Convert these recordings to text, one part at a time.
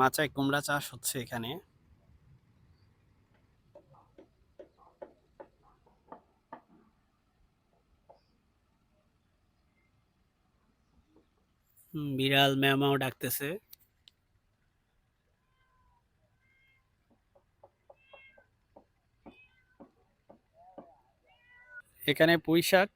মাচায় কুমড়া চাষ হচ্ছে এখানে। বিড়াল ম্যামাও ডাকতেছে। এখানে পুঁই শাক।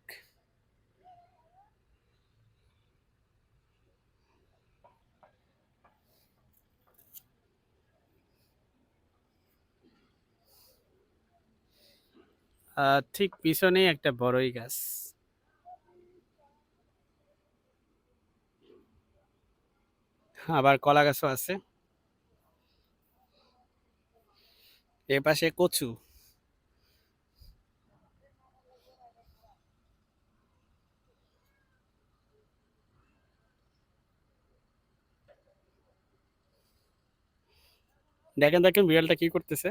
ঠিক পিছনেই একটা বড়ই গাছ। আবার কলা গাছও আছে। এ পাশে কচু। দেখেন দেখেন বিড়ালটা কি করতেছে।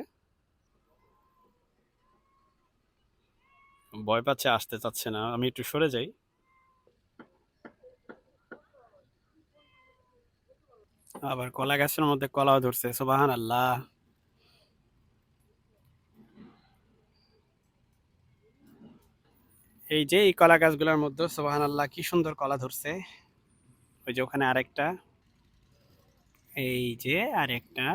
ভয় পাচ্ছে, আসতে চাচ্ছে না। আমি একটু সরে যাই। আবার কলা গাছের মধ্যে কলাও ধরছে সোবাহান আল্লাহ এই যে এই কলা গাছগুলোর মধ্যে সোবাহান আল্লাহ কি সুন্দর কলা ধরছে। ওই যে ওখানে আরেকটা। এই যে আরেকটা।